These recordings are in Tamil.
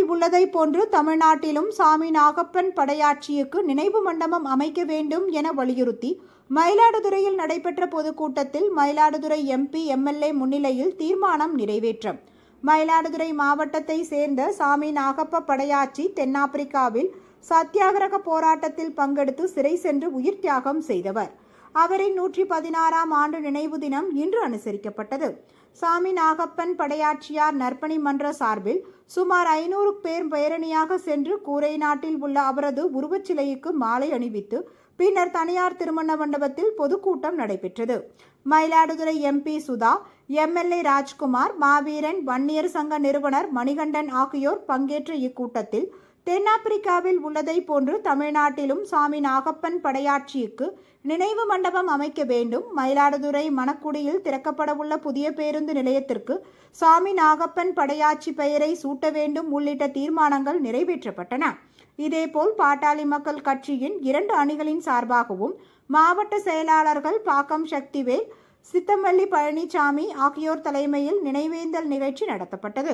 உள்ளதை போன்று தமிழ்நாட்டிலும் சாமி நாகப்பன் படையாட்சியுக்கு நினைவு மண்டபம் அமைக்க வேண்டும் என வலியுறுத்தி மயிலாடுதுறையில் நடைபெற்ற பொதுக்கூட்டத்தில் மயிலாடுதுறை எம்பி எம்எல்ஏ முன்னிலையில் தீர்மானம் நிறைவேற்றம். மயிலாடுதுறை மாவட்டத்தை சேர்ந்த சாமி நாகப்ப படையாச்சி தென்னாப்பிரிக்காவில் சத்தியாகிரக போராட்டத்தில் பங்கெடுத்து சிறை சென்று உயிர் தியாகம் செய்தவர். அவரின் நூற்றி பதினாறாம் ஆண்டு நினைவு தினம் இன்று அனுசரிக்கப்பட்டது. சாமி நாகப்பன் படையாட்சியார் நற்பணி மன்ற சார்பில் சுமார் ஐநூறு பேர் பேரணியாக சென்று கூரை நாட்டில் உள்ள அவரது உருவச்சிலைக்கு மாலை அணிவித்து பின்னர் தனியார் திருமண மண்டபத்தில் பொதுக்கூட்டம் நடைபெற்றது. மயிலாடுதுறை எம்பி சுதா எம்எல்ஏ ராஜ்குமார் மாவீரன் வன்னியர் சங்க நிறுவனர் மணிகண்டன் ஆகியோர் பங்கேற்ற இக்கூட்டத்தில் தென்னாப்பிரிக்காவில் உள்ளதை போன்று தமிழ்நாட்டிலும் சாமி நாகப்பன் படையாட்சிக்கு நினைவு மண்டபம் அமைக்க வேண்டும். மயிலாடுதுறை மணக்குடியில் திறக்கப்படவுள்ள புதிய பேருந்து நிலையத்திற்கு சாமி நாகப்பன் படையாட்சி பெயரை சூட்ட வேண்டும் உள்ளிட்ட தீர்மானங்கள் நிறைவேற்றப்பட்டன. இதேபோல் பாட்டாளி மக்கள் கட்சியின் இரண்டு அணிகளின் சார்பாகவும் மாவட்ட செயலாளர்கள் பாக்கம் சக்திவேல் சித்தமல்லி பழனிசாமி ஆகியோர் தலைமையில் நினைவேந்தல் நிகழ்ச்சி நடத்தப்பட்டது.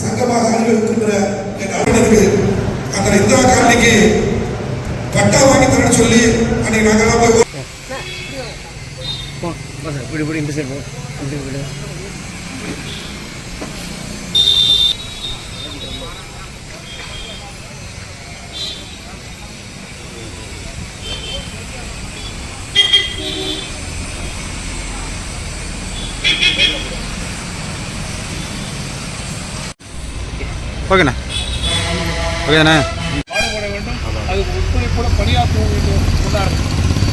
சங்கமாக அனுபவிக்கின்ற அந்த இந்திரா காந்திக்கு பட்டா வாங்கி தரேன்னு சொல்லி அன்னைக்கு நாங்கெல்லாம் போய் இப்படி இப்படி இந்த சைடு இப்படி இப்படி ஓகேண்ணா ஓகேண்ணா அதுக்கு ஒத்துழைப்போட பணியாற்ற சொன்னார்கள்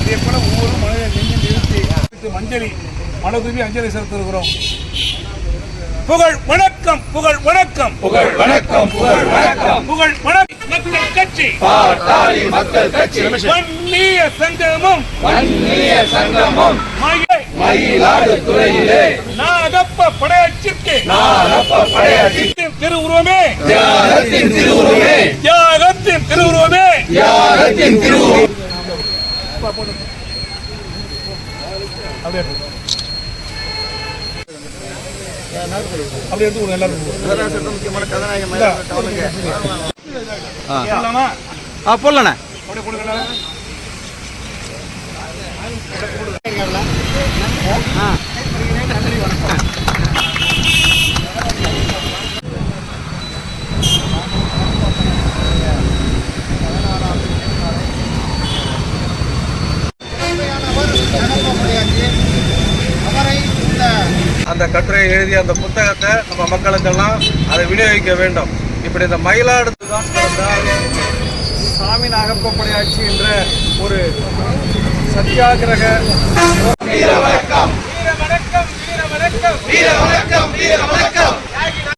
இதே போல ஒவ்வொரு மனித நெஞ்சு நிறுத்தி மஞ்சளி மனதுவி அஞ்சலி செலுத்திருக்கிறோம். புகழ் வணக்கம் புகழ் வணக்கம். புகழ் வணக்கம் புகழ் வணக்கம். புகழ் வணக்கம். மக்கள் கட்சி. பாட்டாளி மக்கள் கட்சி. வன்னிய சங்கமம். வன்னிய சங்கமம். மயை மயிலாடுதுறையிலே. நாகப்ப படையாட்சிக்கு நானப்ப படையாட்சி திருவுருவமே திருவுருவமே தியாகத்தின் திருவுருவே அப்படியே ஆ. அந்த கட்டுரையை எழுதிய அந்த புத்தகத்தை நம்ம மக்களுக்கெல்லாம் அதை விநியோகிக்க வேண்டும். இப்படி இந்த மயிலாடுதுறை தான் சாமி நாகப்பப்படையாட்சி என்ற ஒரு சத்தியாகிரக வீர வணக்கம். வீர வணக்கம் வீர வணக்கம். வீர வணக்கம் வீர வணக்கம்.